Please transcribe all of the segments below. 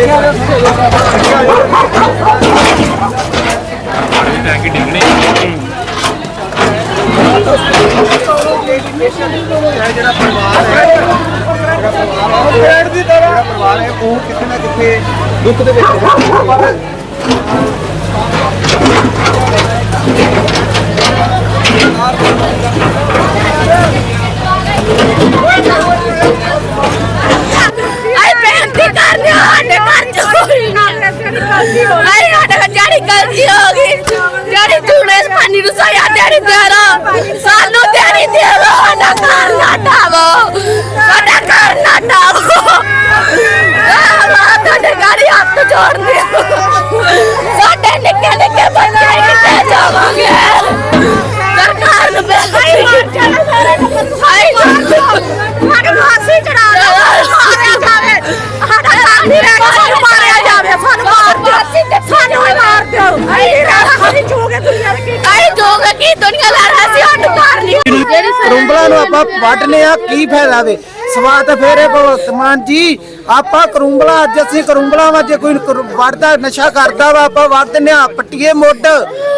ਜਿਹੜਾ ਪਰਿਵਾਰ ਹੈ, ਜਿਹੜਾ ਪਰਿਵਾਰ ਹੈ ਜਿਹੜਾ ਪਰਿਵਾਰ ਹੈ ਉਹ ਕਿਤੇ ਨਾ ਕਿਤੇ ਦੁੱਖ ਦੇ ਵਿੱਚ ਹੈ। ਤੂਨੇ ਪਾਣੀ ਨੂੰ ਸਾਇਆ ਤੇਰੀ ਦੇਰਾ ਸਾਨੂੰ ਤੇਰੀ ਦੇਰਾ ਸਾਡਾ ਘਰ ਨਾ ਢਾਵੋ। ਸਾਡਾ ਘਰ ਨਾ ਢਾਵੋ। ਆਹ ਤੁਹਾਡੇ ਗਾੜੀ ਹੱਥ ਜੋੜਦੇ ਹਾਂ। ਸਾਡੇ ਨਿੱਕੇ ਨਿੱਕੇ ਬੱਚੇ ਕਿੱਥੇ ਜਾਵਾਂਗੇ। ਸਰਕਾਰ ਨੂੰ ਬੇਨਤੀ ਕਰੂੰਬਲਾ ਨੂੰ ਆਪਾਂ ਵੱਢਨੇ ਆ, ਕੀ ਫਾਇਦਾ ਵੇ? ਸਵਾਦ ਤਾਂ ਫੇਰ ਇਹ ਭਗਵੰਤ ਮਾਨ ਜੀ, ਆਪਾਂ ਕਰੂੰਬਲਾ ਅੱਜ ਅਸੀਂ ਕਰੂੰਬਲਾ ਵਾ ਜੇ ਕੋਈ ਕਰੂ- ਵੱਢਦਾ, ਨਸ਼ਾ ਕਰਦਾ ਵਾ, ਆਪਾਂ ਵੱਢ ਦਿੰਦੇ ਆ, ਪੱਟੀਏ ਮੁੱਢ।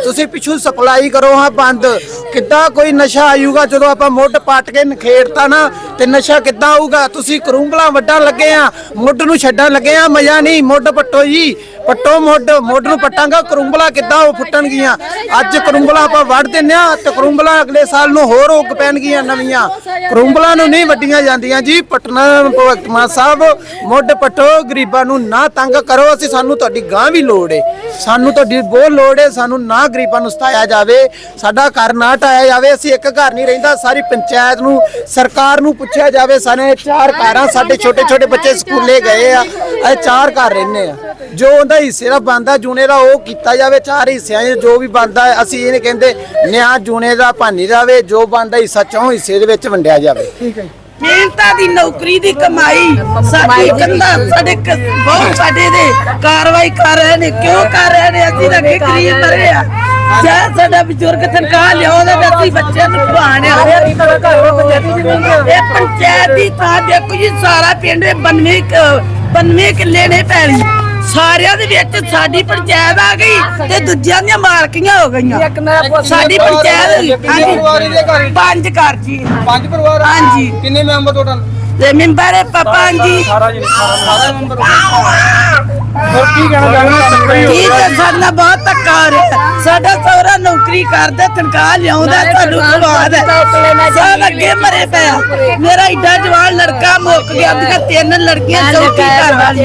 ਤੁਸੀਂ ਪਿੱਛੋਂ ਸਪਲਾਈ ਕਰੋ ਹਾਂ ਬੰਦ। ਕਿੱਦਾਂ ਕੋਈ ਨਸ਼ਾ ਆਊਗਾ, ਜਦੋਂ ਆਪਾਂ ਮੁੱਢ ਪੱਟ ਕੇ ਨਖੇੜਤਾ ਨਾ, ਤੇ ਨਸ਼ਾ ਕਿੱਦਾਂ ਆਊਗਾ? ਤੁਸੀਂ ਕਰੂੰਬਲਾ ਵੱਢਣ ਲੱਗੇ ਆ, ਮੁੱਢ ਨੂੰ ਛੱਡਣ ਲੱਗੇ ਆ, ਮਜ਼ਾ ਨਹੀਂ, ਮੁੱਢ ਪੱਟੋ ਜੀ। ਪੱਟੋ ਮੁੱਢ ਮੁੱਢ ਨੂੰ ਪੱਟਾਂਗਾ, ਕਰੂੰਬਲਾ ਕਿੱਦਾਂ ਉਹ ਫੁੱਟਣਗੀਆਂ ਅੱਜ ਕਰੂੰਬਲਾ ਆਪਾਂ ਵੱਢ ਦਿੰਨੇ ਆ ਤੇ ਕਰੂੰਬਲਾ ਅਗਲੇ ਸਾਲ ਨੂੰ ਹੋਰ ਉੱਗ ਪੈਣਗੀਆਂ ਨਵੀਆਂ। ਕਰੂੰਬਲਾ ਨੂੰ ਨਹੀਂ ਵੱਡੀਆਂ ਜਾਂਦੀਆਂ ਜੀ, ਪਟਨਾ, ਭਗਵੰਤ ਮਾਨ ਸਾਹਿਬ, ਮੁੱਢ ਪੱਟੋ, ਗਰੀਬਾਂ ਨੂੰ ਨਾ ਤੰਗ ਕਰੋ, ਅਸੀਂ ਸਾਨੂੰ ਤੁਹਾਡੀ ਗਾਂ ਵੀ ਲੋੜ ਏ। ਸਾਨੂੰ ਤੁਹਾਡੀ ਬਹੁਤ ਲੋੜ ਹੈ, ਸਾਨੂੰ ਨਾ ਗਰੀਬਾਂ ਨੂੰ ਸਤਾਇਆ ਜਾਵੇ, ਸਾਡਾ ਘਰ ਨਾ ਢਾਇਆ ਜਾਵੇ, ਅਸੀਂ ਇੱਕ ਘਰ ਨਹੀਂ ਰਹਿੰਦਾ, ਸਾਰੀ ਪੰਚਾਇਤ ਨੂੰ, ਸਰਕਾਰ ਨੂੰ ਪੁੱਛਿਆ ਜਾਵੇ ਸਾਰੇ ਚਾਰ ਘਰਾਂ ਸਾਡੇ ਛੋਟੇ ਛੋਟੇ ਬੱਚੇ ਸਕੂਲੇ ਗਏ ਆ ਅਸੀਂ ਚਾਰ ਘਰ ਰਹਿੰਦੇ ਆ। ਜੋ ਉਹਦਾ ਹਿੱਸੇ ਦਾ ਬੰਦਾ ਜੂਨੇ ਦਾ ਉਹ ਕੀਤਾ ਜਾਵੇ, ਚਾਰ ਹਿੱਸਿਆਂ 'ਚ ਜੋ ਵੀ ਬੰਦਾ ਅਸੀਂ ਇਹ ਨਹੀਂ ਕਹਿੰਦੇ ਨਿਆਂ ਜੂਨੇ ਦਾ ਭਾਨੀ ਜਾਵੇ, ਜੋ ਬੰਦਾ ਹਿੱਸਾ ਚੋਂ ਹਿੱਸੇ ਦੇ ਵਿੱਚ ਵੰਡਿਆ ਜਾਵੇ। ਠੀਕ ਹੈ ਮਿਹਨਤਾਂ ਦੀ ਨੌਕਰੀ ਦੀ ਕਮਾਈ ਸਾਡੀ ਕੰਦਾ ਸਾਡੇ ਕ- ਬਹੁਤ ਸਾਡੇ ਦੇ ਕਾਰਵਾਈ ਕਰ ਰਹੇ ਨੇ ਕਿਉਂ ਕਰ ਰਹੇ ਨੇ? ਅਸੀਂ ਤਾਂ ਅੱਗੇ ਗਰੀਬ ਮਰੇ ਆ। ਜੇ ਸਾਡਾ ਬਜ਼ੁਰਗ ਤਨਖਾਹ ਲਿਆਉਂਦਾ ਤਾਂ ਅਸੀਂ ਬੱਚਿਆਂ ਨੂੰ ਖਵਾਣਿਆ ਇਹ ਪੰਚਾਇਤ ਦੀ ਥਾਂ ਦੇਖੋ ਜੀ ਸਾਰਾ ਪਿੰਡ 92 ਕ- 92 ਕਿੱਲੇ ਨੇ ਪੈਲੀ ਸਾਰਿਆਂ ਦੇ ਵਿੱਚ ਸਾਡੀ ਪੰਚਾਇਤ ਆ ਗਈ ਤੇ ਦੂਜਿਆਂ ਦੀਆਂ ਮਾਲਕੀਆਂ ਹੋ ਗਈਆਂ। ਸਾਡੀ ਪੰਚਾਇਤ ਹਾਂਜੀ। ਪੰਜ ਘਰ ਜੀ। ਪੰਜ ਪਰਿਵਾਰ ਹਾਂਜੀ। ਕਿੰਨੇ ਮੈਂਬਰ ਟੋਟਲ ਤੇ ਮੈਂਬਰ ਪਾਪਾ ਜੀ ਸਾਰਾ ਮੈਂਬਰ। ਠੀਕ ਹੈ ਸਾਡਾ ਬਹੁਤ ਧੱਕਾ ਹੋ ਰਿਹਾ। ਸਾਡਾ ਸਹੁਰਾ ਨੌਕਰੀ ਕਰਦਾ ਤਨਖਾਹ ਲਿਆਉਂਦਾ ਤੁਹਾਨੂੰ ਖਵਾਦ ਸਭ ਅੱਗੇ ਮਰੇ ਪਿਆ। ਮੇਰਾ ਏਡਾ ਜਵਾਨ ਲੜਕਾ ਮੁੱਕ ਗਿਆ ਉਹਦੀਆਂ ਤਿੰਨ ਲੜਕੀਆਂ ਚੌਥੀ ਘਰ ਵਾਲੀ।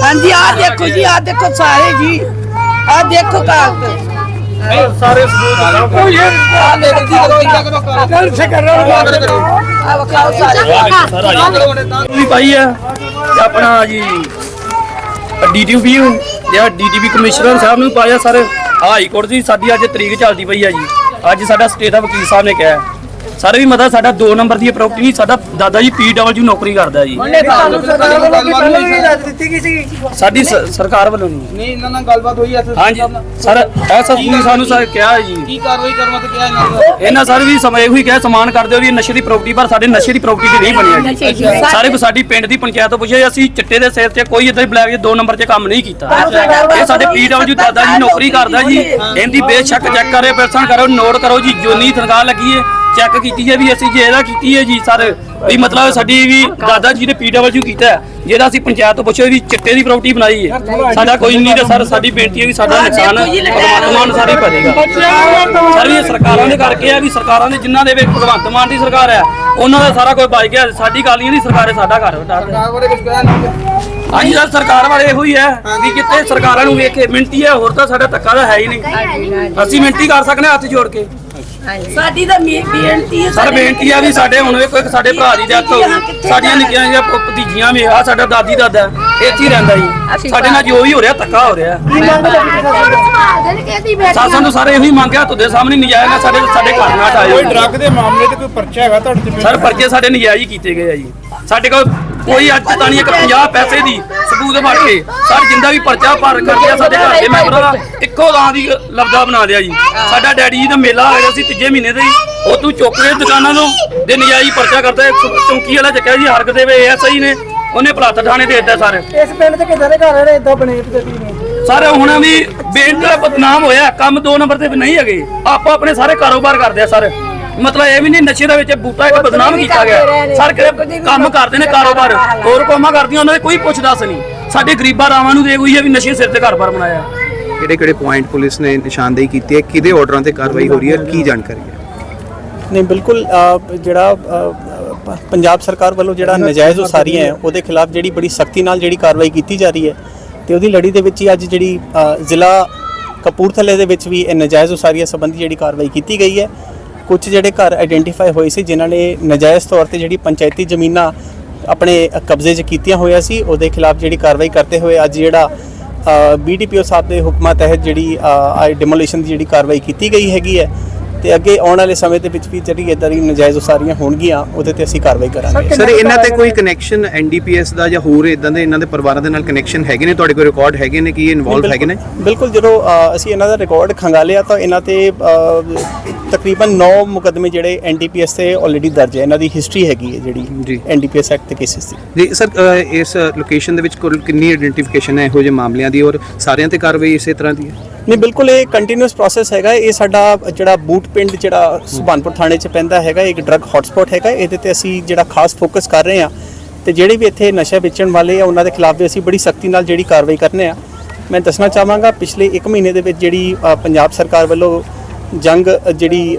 ਹਾਂਜੀ ਆਹ ਦੇਖੋ ਜੀ ਆਹ ਦੇਖੋ ਸਾਰੇ ਜੀ। ਆਹ ਦੇਖੋ ਕਾਗਜ਼ ਸਾਰੇ ਸਬੂਤ ਕੋਈ ਆ ਦੇਖੀ ਕਦੋਂ ਚੱਲ ਸੇ ਕਰ ਆਹ ਵਿਖਾਓ ਸਾਰੇ। ਵੀ ਪਾਈ ਆ? ਤੇ ਆਪਣਾ ਜੀ ਡੀਟੀਪੀ ਜਿਹੜਾ ਡੀਟੀਪੀ ਕਮਿਸ਼ਨਰ ਸਾਹਿਬ ਨੂੰ ਪਾਇਆ ਸਰ, ਹਾਈ ਕੋਰਟ ਦੀ ਸਾਡੀ ਅੱਜ ਤਰੀਕ ਚੱਲਦੀ ਪਈ ਆ ਜੀ। ਅੱਜ ਸਾਡਾ ਸਟੇਟ ਦਾ ਵਕੀਲ ਸਾਹਿਬ ਨੇ ਕਿਹਾ। ਸਰ ਵੀ ਮਤਲਬ ਸਾਡਾ 2 ਨੰਬਰ ਦੀ ਪ੍ਰਾਪਰਟੀ ਨਹੀਂ ਸਾਡਾ ਦਾਦਾ ਜੀ ਪੀਡਬਲਯੂ ਨੌਕਰੀ ਕਰਦਾ ਜੀ। ਸਾਡੀ ਸ- ਸਰਕਾਰ ਵੱਲੋਂ ਨਹੀਂ। ਨਹੀਂ ਇਹਨਾਂ ਨਾਲ ਗੱਲਬਾਤ ਹੋਈ ਐ ਹਾਂਜੀ ਸਰ ਐਸਐਸਪੀ ਨੇ ਸਾਨੂੰ ਸਰ ਕਿਹਾ ਜੀ। ਕੀ ਕਾਰਵਾਈ ਕਰਨ ਵਾਸਤੇ ਕਿਹਾ ਇਹਨਾਂ ਨੂੰ? ਇਹਨਾਂ ਸਰ ਵੀ ਸਮਾਂ ਇਹੋ ਹੀ ਕਿਹਾ ਸਮਾਨ ਕਰ ਦਿਓ ਵੀ ਇਹ ਨਸ਼ੇ ਦੀ ਪ੍ਰਾਪਰਟੀ ਪਰ ਸਾਡੇ ਨਸ਼ੇ ਦੀ ਪ੍ਰਾਪਰਟੀ ਦੀ ਨਹੀਂ ਬਣੀ ਜੀ ਸਾਰੇ ਕੋ ਸਾਡੀ ਪਿੰਡ ਦੀ ਪੰਚਾਇਤ ਤੋਂ ਪੁੱਛਿਆ ਅਸੀਂ ਚਿੱਟੇ ਦੇ ਸਿਰ ਤੇ ਕੋਈ ਇਦਾਂ ਬਲੈਕ ਦੇ ਦੋ ਨੰਬਰ 'ਚ ਕੰਮ ਨਹੀਂ ਕੀਤਾ। ਇਹ ਸਾਡੇ ਪੀਡਬਲਯੂ ਦਾਦਾ ਜੀ ਨੌਕਰੀ ਕਰਦਾ ਜੀ ਇਹਦੀ ਬੇਸ਼ੱਕ ਚੈੱਕ ਕਰੇ ਪਰਸਨ ਕਰੋ ਨੋਟ ਕਰੋ ਜੀ ਜੋਨੀ ਤਨਖਾਹ ਲੱਗੀ ਹੈ ਚੈੱਕ ਕੀਤੀ ਹੈ ਵੀ ਅਸੀਂ ਜੇ ਇਹਦਾ ਕੀਤੀ ਹੈ ਜੀ ਸਰ ਵੀ ਮਤਲਬ ਸਾਡੀ ਵੀ ਦਾਦਾ ਜੀ ਨੇ ਪੀਡਬਲਯੂ ਕੀਤਾ ਹੈ। ਜਿਹੜਾ ਅਸੀਂ ਪੰਚਾਇਤ ਤੋਂ ਪੁੱਛਿਆ ਵੀ ਚਿੱਟੇ ਦੀ ਪ੍ਰਾਪਰਟੀ ਬਣਾਈ ਹੈ। ਸਾਡਾ ਕੋਈ ਨਹੀਂ ਤੇ ਸਰ ਸਾਡੀ ਬੇਨਤੀ ਹੈ ਵੀ ਸਾਡਾ ਨੁਕਸਾਨ ਭਗਵੰਤ ਮਾਨ ਸਾਰੇ ਭਰੇਗਾ ਸਰ ਵੀ ਇਹ ਸਰਕਾਰਾਂ ਦੇ ਕਰਕੇ ਆ ਵੀ ਸਰਕਾਰਾਂ ਦੇ ਜਿਨ੍ਹਾਂ ਦੇ ਵਿੱਚ ਭਗਵੰਤ ਮਾਨ ਦੀ ਸਰਕਾਰ ਹੈ ਉਹਨਾਂ ਦਾ ਸਾਰਾ ਕੁਝ ਬਚ ਗਿਆ। ਸਾਡੀ ਗੱਲ ਨਹੀਂ ਦੀ ਸਰਕਾਰ ਹੈ ਸਾਡਾ ਘਰ ਵਟਾ ਨਹੀਂ ਹਾਂਜੀ ਸਰ ਸਰਕਾਰ ਵਾਲੇ ਇਹੋ ਹੀ ਹੈ ਵੀ ਕਿਤੇ ਸਰਕਾਰਾਂ ਨੂੰ ਵੇਖ ਕੇ ਮਿੰਟੀ ਹੈ ਹੋਰ ਤਾਂ ਸਾਡਾ ਧੱਕਾ ਤਾਂ ਹੈ ਹੀ ਨਹੀਂ। ਅਸੀਂ ਮਿੰਟੀ ਕਰ ਸਕਦੇ ਹਾਂ ਹੱਥ ਜੋੜ ਕੇ। ਸਾਡੀ ਤਾਂ ਮੇ- ਬੇਨਤੀ ਹੈ ਸਰ ਬੇਨਤੀ ਆ ਵੀ ਸਾਡੇ ਹੁਣ ਵੇਖੋ ਇੱਕ ਸਾਡੇ ਭਰਾ ਦੀ ਡੈਥ ਹੋ ਗਈ। ਸਾਡੀਆਂ ਨਿੱਕੀਆਂ ਜਿਹੀਆਂ ਭ- ਭਤੀਜੀਆਂ ਵੀ ਆ ਸਾਡਾ ਦਾਦੀ ਦਾਦਾ ਇੱਥੇ ਹੀ ਰਹਿੰਦਾ ਜੀ। ਸਾਡੇ ਨਾਲ ਜੋ ਵੀ ਹੋ ਰਿਹਾ ਧੱਕਾ ਹੋ ਰਿਹਾ। ਸਾਸਾਂ ਨੂੰ ਸਾਰੇ ਇਹੋ ਹੀ ਮੰਗਿਆ ਤੁਹਾਡੇ ਸਾਹਮਣੇ ਨਜਾਇਜ਼ ਨਾਲ ਸਾਡੇ ਸਾਡੇ ਘਰ ਨਾਲ ਆਏ ਕੋਈ ਡਰੱਗ ਦੇ ਮਾਮਲੇ ਤੇ ਕੋਈ ਪਰਚਾ ਹੈਗਾ ਤੁਹਾਡੇ ਤੇ? ਸਰ ਪਰਚੇ ਸਾਡੇ ਨਜਾਇਜ਼ ਹੀ ਕੀਤੇ ਗਏ ਆ ਜੀ। ਸਾਡੇ ਕੋਲ ਕੋਈ ਅੱਜ ਤਾਂ ਨਹੀਂ ਇੱਕ 50 ਪੈਸੇ ਦੀ ਸਬੂਤ ਕੇ ਸਰ ਜਿੰਦਾ ਵੀ ਪਰਚਾ ਭਰ ਕਰਦੇ ਆ ਸਾਡੇ ਘਰ ਦੇ ਮੈਂਬਰਾਂ ਦਾ ਇੱਕੋ ਲਾਂ ਦੀ ਲਫ਼ਜ਼ਾ ਬਣਾ ਲਿਆ ਜੀ। ਸਾਡਾ ਡੈਡੀ ਜੀ ਦਾ ਮੇਲਾ ਆ ਗਿਆ ਸੀ ਤੀਜੇ ਮਹੀਨੇ ਹੀ ਉਹ ਤੂੰ ਚੁੱਕ ਕੇ ਦੁਕਾਨਾਂ ਤੋਂ ਦੇ ਨਜਾਇਜ਼ ਪਰਚਾ ਕਰਦਾ। ਚੌਂਕੀ ਵਾਲਾ ਚੱਕਿਆ ਜੀ ਹਰਕ ਦੇ ਵੇ ਐਸਆਈ ਨੇ ਉਹਨੇ ਭਲਾਤ ਥਾਣੇ ਦੇ ਦਿੱਤਾ ਸਰ। ਇਸ ਪਿੰਡ ਤੇ ਕਿਦਾਂ ਦੇ ਘਰ ਨੇ ਇਦਾਂ ਬਣੇ ਤੇ ਸਰ ਹੁਣ ਵੀ ਦਾ ਬਦਨਾਮ ਹੋਇਆ ਕੰਮ ਦੋ ਨੰਬਰ ਤੇ ਨਹੀਂ ਹੈਗੇ। ਆਪੋ ਆਪਣੇ ਸਾਰੇ ਕਾਰੋਬਾਰ ਕਰਦੇ ਆ ਸਰ। ਮਤਲਬ ਇਹ ਵੀ ਨਹੀਂ ਨਸ਼ੇ ਦੇ ਵਿੱਚ ਬੂਟਾ ਇੱਕ ਬਦਨਾਮ ਕੀਤਾ ਗਿਆ। ਸਰ ਕਿਹੜੇ ਕੰਮ ਕਰਦੇ ਨੇ ਕਾਰੋਬਾਰ? ਹੋਰ ਕੋਮਾ ਕਰਦੀਆਂ ਉਹਨਾਂ ਦੇ ਕੋਈ ਪੁੱਛ ਦੱਸ ਨਹੀਂ। ਸਾਡੇ ਗਰੀਬਾਂ ਰਾਵਾਂ ਨੂੰ ਦੇ ਹੋਈ ਹੈ ਵੀ ਨਸ਼ੇ ਸਿਰ ਤੇ ਘਰ-ਬਾਰ ਬਣਾਇਆ। ਕਿਹੜੇ ਕਿਹੜੇ ਪੁਆਇੰਟ ਪੁਲਿਸ ਨੇ ਨਿਸ਼ਾਨਦੇਹੀ ਕੀਤੀ ਹੈ? ਕਿਹਦੇ ਆਰਡਰਾਂ ਤੇ ਕਾਰਵਾਈ ਹੋ ਰਹੀ ਹੈ? ਕੀ ਜਾਣਕਾਰੀ ਹੈ? ਨਹੀਂ ਬਿਲਕੁਲ ਜਿਹੜਾ ਪੰਜਾਬ ਸਰਕਾਰ ਵੱਲੋਂ ਜਿਹੜਾ ਨਜਾਇਜ਼ ਉਸਾਰੀਆਂ ਹੈ ਉਹਦੇ ਖਿਲਾਫ ਜਿਹੜੀ ਬੜੀ ਸਖਤੀ ਨਾਲ ਜਿਹੜੀ ਕਾਰਵਾਈ ਕੀਤੀ ਜਾ ਰਹੀ ਹੈ ਤੇ ਉਹਦੀ ਲੜੀ ਦੇ ਵਿੱਚ ਹੀ ਅੱਜ ਜਿਹੜੀ ਜ਼ਿਲ੍ਹਾ ਕਪੂਰਥਲੇ ਦੇ ਵਿੱਚ ਵੀ ਇਹ ਨਜਾਇਜ਼ ਉਸਾਰੀਆਂ ਸੰਬੰਧੀ ਜਿਹੜੀ ਕਾਰਵਾਈ ਕੀਤੀ ਗਈ ਹੈ। ਕੁਝ ਜਿਹੜੇ ਘਰ ਆਇਡੈਂਟੀਫਾਈ ਹੋਏ ਸੀ ਜਿਨ੍ਹਾਂ ਨੇ ਨਜਾਇਜ਼ ਤੌਰ ਤੇ ਜਿਹੜੀ ਪੰਚਾਇਤੀ ਜ਼ਮੀਨਾਂ ਆਪਣੇ ਕਬਜ਼ੇ 'ਚ ਕੀਤੀਆਂ ਹੋਈਆਂ ਸੀ ਉਹਦੇ ਖਿਲਾਫ ਜਿਹੜੀ ਕਾਰਵਾਈ ਕਰਦੇ ਹੋਏ ਅੱਜ ਜਿਹੜਾ ਬੀਡੀਪੀਓ ਸਾਹਿਬ ਦੇ ਹੁਕਮਾਂ ਤਹਿਤ ਜਿਹੜੀ ਆ ਡਿਮੋਲੀਸ਼ਨ ਦੀ ਜਿਹੜੀ ਕਾਰਵਾਈ ਕੀਤੀ ਗਈ ਹੈਗੀ ਹੈ ਤੇ ਅੱਗੇ ਆਉਣ ਵਾਲੇ ਸਮੇਂ ਦੇ ਵਿੱਚ ਵੀ ਜਿਹੜੀ ਇਦਾਂ ਦੀ ਨਜਾਇਜ਼ ਉਸਾਰੀਆਂ ਹੋਣਗੀਆਂ ਉਹਦੇ ਤੇ ਅਸੀਂ ਕਾਰਵਾਈ ਕਰਾਂਗੇ। ਸਰ ਇਹਨਾਂ ਤੇ ਕੋਈ ਕਨੈਕਸ਼ਨ ਐਨਡੀਪੀਐਸ ਦਾ ਜਾਂ ਹੋਰ ਇਦਾਂ ਦੇ ਇਹਨਾਂ ਦੇ ਪਰਿਵਾਰਾਂ ਦੇ ਨਾਲ ਕਨੈਕਸ਼ਨ ਹੈਗੇ ਨੇ? ਤੁਹਾਡੇ ਕੋਲ ਰਿਕਾਰਡ ਹੈਗੇ ਨੇ ਕਿ ਇਹ ਇਨਵੋਲਵ ਹੈਗੇ ਨੇ? ਬਿਲਕੁਲ ਜਦੋਂ ਅਸੀਂ ਇਹਨਾਂ ਦਾ ਰਿਕਾਰਡ ਖੰਗਾਲਿਆ ਤਾਂ ਇਹਨਾਂ ਤੇ ਤਕਰੀਬਨ 9 ਮੁਕਦਮੇ ਜਿਹੜੇ ਐਨਡੀਪੀਐਸ ਤੇ ਆਲਰੇਡੀ ਦਰਜ ਹੈ। ਇਹਨਾਂ ਦੀ ਹਿਸਟਰੀ ਹੈਗੀ ਹੈ ਜੀ। ਜਿਹੜੀ ਐਨਡੀਪੀਐਸ ਐਕਟ ਦੇ ਕੇਸਿਸ ਦੀ। ਜੀ ਸਰ ਇਸ ਲੋਕੇਸ਼ਨ ਦੇ ਵਿੱਚ ਕੁੱਲ ਕਿੰਨੀ ਆਇਡੈਂਟੀਫਿਕੇਸ਼ਨ ਹੈ ਇਹੋ ਜਿਹੇ ਮਾਮਲਿਆਂ ਦੀ ਔਰ ਸਾਰਿਆਂ ਤੇ ਕਾਰਵਾਈ ਇਸੇ ਤਰ੍ਹਾਂ ਦੀ ਹੈ? ਨਹੀਂ ਬਿਲਕੁਲ ਇਹ ਕੰਟੀਨਿਊਸ ਪ੍ਰੋਸੈਸ ਹੈਗਾ। ਇਹ ਸਾਡਾ ਜਿਹੜਾ ਬੂਟ ਪਿੰਡ ਜਿਹੜਾ ਸੁਭਾਨਪੁਰ ਥਾਣੇ 'ਚ ਪੈਂਦਾ ਹੈਗਾ ਇੱਕ ਡਰੱਗ ਹੌਟਸਪੌਟ ਹੈਗਾ। ਇਹਦੇ ਤੇ ਅਸੀਂ ਜਿਹੜਾ ਖਾਸ ਫੋਕਸ ਕਰ ਰਹੇ ਹਾਂ ਤੇ ਜਿਹੜੇ ਵੀ ਇੱਥੇ ਨਸ਼ਾ ਵੇਚਣ ਵਾਲੇ ਆ ਉਹਨਾਂ ਦੇ ਖਿਲਾਫ ਵੀ ਅਸੀਂ ਬੜੀ ਸਖਤੀ ਨਾਲ ਜਿਹੜੀ ਕਾਰਵਾਈ ਕਰਨੇ ਆ। ਮੈਂ ਦੱਸਣਾ ਚਾਹਾਂਗਾ ਪਿਛਲੇ 1 ਮਹੀਨੇ ਦੇ ਵਿੱਚ ਜਿਹੜੀ ਪੰਜਾਬ ਸਰਕਾਰ ਵੱਲੋਂ ਜੰਗ ਜਿਹੜੀ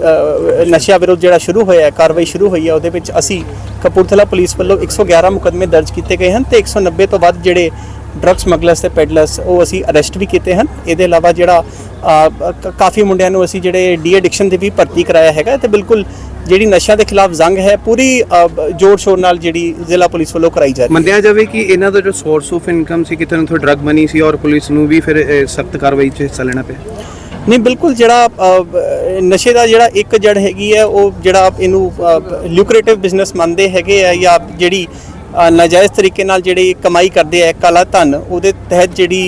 ਨਸ਼ਿਆਂ ਵਿਰੁੱਧ ਜਿਹੜਾ ਸ਼ੁਰੂ ਹੋਇਆ ਹੈ, ਕਾਰਵਾਈ ਸ਼ੁਰੂ ਹੋਈ ਹੈ, ਉਹਦੇ ਵਿੱਚ ਅਸੀਂ ਕਪੂਰਥਲਾ ਪੁਲਿਸ ਵੱਲੋਂ 111 ਮੁਕਦਮੇ ਦਰਜ ਕੀਤੇ ਗਏ ਹਨ ਤੇ 190 ਤੋਂ ਵੱਧ ਜਿਹੜੇ ਡਰੱਗ ਸਮਗਲਰਸ ਤੇ ਪੈਡਲਰਸ, ਉਹ ਅਸੀਂ ਅਰੈਸਟ ਵੀ ਕੀਤੇ ਹਨ। ਇਹਦੇ ਇਲਾਵਾ ਜਿਹੜਾ ਕਾਫੀ ਮੁੰਡਿਆਂ ਨੂੰ ਅਸੀਂ ਜਿਹੜੇ ਡੀ ਐਡਿਕਸ਼ਨ ਦੇ ਵੀ ਭਰਤੀ ਕਰਾਇਆ ਹੈਗਾ ਤੇ ਬਿਲਕੁਲ ਜਿਹੜੀ ਨਸ਼ਾ ਦੇ ਖਿਲਾਫ ਜੰਗ ਹੈ, ਪੂਰੀ ਜੋਰ ਸ਼ੋਰ ਨਾਲ ਜਿਹੜੀ ਜ਼ਿਲ੍ਹਾ ਪੁਲਿਸ ਵੱਲੋਂ ਕਰਾਈ ਜਾ ਰਹੀ ਹੈ। ਮੰਨਿਆ ਜਾਵੇ ਕਿ ਇਹਨਾਂ ਦਾ ਜੋ ਸੋਰਸ ਆਫ ਇਨਕਮ ਸੀ, ਕਿਤੇ ਨਾ ਕਿਤੇ ਡਰਗ ਮਨੀ ਸੀ ਔਰ ਪੁਲਿਸ ਨੂੰ ਵੀ ਫਿਰ ਸਖਤ ਕਾਰਵਾਈ 'ਚ ਹਿੱਸਾ ਲੈਣਾ ਪਿਆ। ਨਹੀਂ ਬਿਲਕੁਲ ਜਿਹੜਾ ਨਸ਼ੇ ਦਾ ਜਿਹੜਾ ਇੱਕ ਜੜ ਹੈਗੀ ਹੈ ਉਹ ਜਿਹੜਾ ਇਹਨੂੰ ਲੂਕਰੇਟਿਵ ਬਿਜ਼ਨਸ ਮੰਨਦੇ ਹੈਗੇ ਆ ਜਾਂ ਜਿਹੜੀ ਨਾਜਾਇਜ਼ ਤਰੀਕੇ ਨਾਲ ਜਿਹੜੀ ਕਮਾਈ ਕਰਦੇ ਆ ਕਾਲਾ ਧਨ ਉਹਦੇ ਤਹਿਤ ਜਿਹੜੀ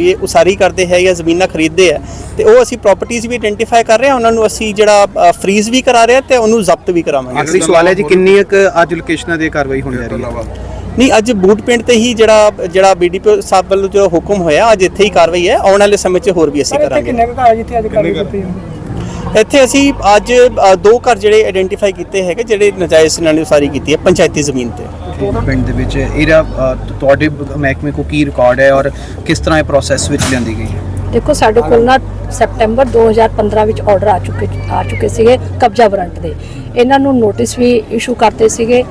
ਇਹ ਉਸਾਰੀ ਕਰਦੇ ਹੈ ਜਾਂ ਜ਼ਮੀਨਾਂ ਖਰੀਦਦੇ ਆ ਤੇ ਉਹ ਅਸੀਂ ਪ੍ਰਾਪਰਟੀਆਂ ਵੀ ਆਇਡੈਂਟੀਫਾਈ ਕਰ ਰਹੇ ਹਾਂ ਉਹਨਾਂ ਨੂੰ ਅਸੀਂ ਜਿਹੜਾ ਫਰੀਜ਼ ਵੀ ਕਰਾ ਰਹੇ ਹਾਂ ਤੇ ਉਹਨੂੰ ਜ਼ਬਤ ਵੀ ਕਰਾਵਾਂਗੇ। ਆਖਰੀ ਸਵਾਲ ਹੈ ਜੀ ਕਿੰਨੀ ਕੁ ਅੱਜ ਲੋਕੇਸ਼ਨਾਂ ਤੇ ਕਾਰਵਾਈ ਹੋਣੀ ਜਾ ਰਹੀ ਹੈ? ਨਹੀਂ ਅੱਜ ਬੂਟ ਪਿੰਡ ਤੇ ਹੀ ਜਿਹੜਾ ਜਿਹੜਾ ਬੀਡੀਪੀ ਸਾਹਿਬ ਵੱਲੋਂ ਜੋ ਹੁਕਮ ਹੋਇਆ ਅੱਜ ਇੱਥੇ ਹੀ ਕਾਰਵਾਈ ਹੈ। ਆਉਣ ਵਾਲੇ ਸਮੇਂ 'ਚ ਹੋਰ ਵੀ ਅਸੀਂ ਕਰਾਂਗੇ। ਘਰ ਜਿੱਥੇ ਅੱਜ ਕਾਰਵਾਈ ਕੀਤੀ ਇੱਥੇ ਅਸੀਂ ਅੱਜ ਦੋ ਘਰ ਜਿਹੜੇ ਆਇਡੈਂਟੀਫਾਈ ਕੀਤੇ ਹੈਗੇ ਜਿਹੜੇ ਨਜਾਇਜ਼ ਇਹਨਾਂ ਨੇ ਉਸਾਰੀ ਕੀਤੀ ਹੈ ਪੰਚਾਇਤੀ ਜ਼ਮੀਨ ਤੇ। ਪਿੰਡ ਦੇ ਵਿੱਚ ਇਹਦਾ ਤੁਹਾਡੇ ਮਹਿਕਮੇ ਕੋ ਕੀ ਰਿਕਾਰਡ ਹੈ ਔਰ ਕਿਸ ਤਰ੍ਹਾਂ ਇਹ ਪ੍ਰੋਸੈਸ ਵਿੱਚ ਲਿਆਂਦੀ ਗਈ ਹੈ? ਦੇਖੋ ਸਾਡੇ ਕੋਲ ਨਾ ਸੈਪਟੈਂਬਰ 2015 ਵਿੱਚ ਆਰਡਰ ਆ ਚੁੱਕੇ ਆ ਚੁੱਕੇ ਸੀਗੇ ਕਬਜ਼ਾ ਵਾਰੰਟ ਦੇ। ਇਹਨਾਂ ਨੂੰ ਨੋਟਿਸ ਵੀ ਇਸ਼ੂ ਕਰਤੇ ਸੀਗੇ।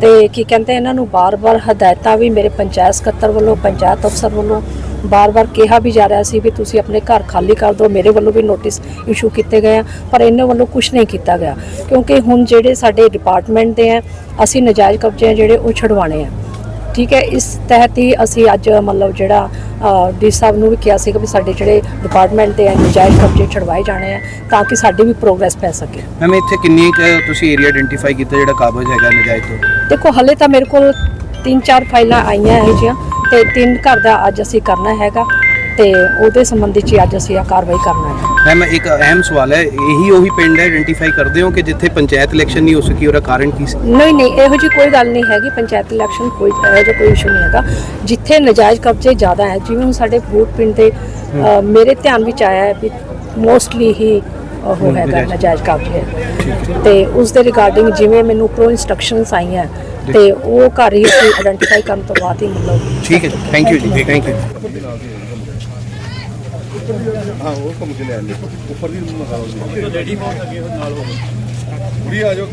ਤੇ ਕੀ ਕਹਿੰਦੇ ਇਹਨਾਂ ਨੂੰ ਬਾਰ-ਬਾਰ ਹਦਾਇਤਾਂ ਵੀ ਮੇਰੇ ਪੰਚਾਇਤ ਸਕੱਤਰ ਵੱਲੋਂ, ਪੰਚਾਇਤ ਅਫਸਰ ਵੱਲੋਂ ਬਾਰ-ਬਾਰ ਕਿਹਾ ਵੀ ਜਾ ਰਿਹਾ ਸੀ ਵੀ ਤੁਸੀਂ ਆਪਣੇ ਘਰ ਖਾਲੀ ਕਰ ਦਿਓ, ਮੇਰੇ ਵੱਲੋਂ ਵੀ ਨੋਟਿਸ ਇਸ਼ੂ ਕੀਤੇ ਗਏ ਆ, ਪਰ ਇਹਨਾਂ ਵੱਲੋਂ ਕੁਝ ਨਹੀਂ ਕੀਤਾ ਗਿਆ। ਕਿਉਂਕਿ ਹੁਣ ਜਿਹੜੇ ਸਾਡੇ ਡਿਪਾਰਟਮੈਂਟ ਦੇ ਆ, ਅਸੀਂ ਨਜਾਇਜ਼ ਕਬਜ਼ੇ ਆ ਜਿਹੜੇ ਉਹ ਛਡਵਾਣੇ ਆ। ਠੀਕ ਹੈ ਇਸ ਤਹਿਤ ਹੀ ਅਸੀਂ ਅੱਜ ਮਤਲਬ ਜਿਹੜਾ ਡੀ ਸਾਹਿਬ ਨੂੰ ਵੀ ਕਿਹਾ ਸੀਗਾ ਵੀ ਸਾਡੇ ਜਿਹੜੇ ਡਿਪਾਰਟਮੈਂਟ ਦੇ ਨਜਾਇਜ਼ ਕਬਜ਼ੇ ਛਡਵਾਏ ਜਾਣੇ ਆ ਤਾਂ ਕਿ ਸਾਡੀ ਵੀ ਪ੍ਰੋਗਰੈਸ ਪੈ ਸਕੇ। ਮੈਮ ਇੱਥੇ ਕਿੰਨੀ ਕੁ ਤੁਸੀਂ ਏਰੀਆ ਆਇਡੈਂਟੀਫਾਈ ਕੀਤਾ ਜਿਹੜਾ ਕਾਬਜ ਹੈਗਾ ਨਜਾਇਜ਼ ਤੋਂ? ਦੇਖੋ ਹਲੇ ਤਾਂ ਮੇਰੇ ਕੋਲ ਤਿੰਨ ਚਾਰ ਫਾਈਲਾਂ ਆਈਆਂ ਇਹੋ ਜਿਹੀਆਂ ਤੇ ਤਿੰਨ ਘਰ ਦਾ ਅੱਜ ਅਸੀਂ ਕਰਨਾ ਹੈਗਾ। ਤੇ ਉਹਦੇ ਸੰਬੰਧੀ ਚ ਹੀ ਅੱਜ ਅਸੀਂ ਆ ਕਾਰਵਾਈ ਕਰਨਾ ਹੈ। ਮੈਮ ਇੱਕ ਅਹਿਮ ਸਵਾਲ ਹੈ ਇਹੀ ਉਹੀ ਪਿੰਡ ਹੈ ਆਇਡੈਂਟੀਫਾਈ ਕਰਦੇ ਹੋ ਕਿ ਜਿੱਥੇ ਪੰਚਾਇਤ ਇਲੈਕਸ਼ਨ ਨਹੀਂ ਹੋ ਸਕੀ ਉਹਦਾ ਕਾਰਨ ਕੀ ਸੀ? ਨਹੀਂ ਨਹੀਂ ਇਹੋ ਜੀ ਕੋਈ ਗੱਲ ਨਹੀਂ ਹੈਗੀ ਪੰਚਾਇਤ ਇਲੈਕਸ਼ਨ ਕੋਈ ਇਹੋ ਜਿਹਾ ਕੋਈ ਇਸ਼ੂ ਨਹੀਂ ਹੈਗਾ। ਜਿੱਥੇ ਨਜਾਇਜ਼ ਕਬਜ਼ੇ ਜ਼ਿਆਦਾ ਹੈ ਜਿਵੇਂ ਹੁਣ ਸਾਡੇ ਬੂਟ ਪਿੰਡ ਦੇ ਅ, ਮੇਰੇ ਧਿਆਨ ਵਿੱਚ ਆਇਆ ਹੈ ਵੀ ਮੋਸਟਲੀ ਹੀ ਉਹ ਹੈਗਾ ਨਜਾਇਜ਼। ਕਬਜ਼ੇ ਤੇ ਉਸ ਦੇ ਰਿਗਾਰਡਿੰਗ ਜਿਵੇਂ ਮੈਨੂੰ ਪ੍ਰੋ ਇਨਸਟਰਕਸ਼ਨਸ ਆਈਆਂ ਤੇ ਉਹ ਘਰ ਹੀ ਅਸੀਂ ਆਇਡੈਂਟੀਫਾਈ ਕਰਨ ਤੋਂ ਬਾਅਦ ਹੀ ਮਤਲਬ ਠੀਕ ਹੈ ਥੈਂਕ ਯੂ ਜੀ ਥੈਂਕ ਯੂ ਉੱਪਰ ਦੀ ਹਾਂ ਉਹ ਘੁੰਮ ਕੇ ਲੈ ਆਂਦੇ ਉੱਪਰ ਦੀ ਨੂੰ ਲਗਾ ਲਓ ਲੇਡੀ ਬਹੁਤ ਅੱਗੇ ਨਾਲ ਹੋ ਗਈ ਕੁੜੀ ਆ ਜਾਓ।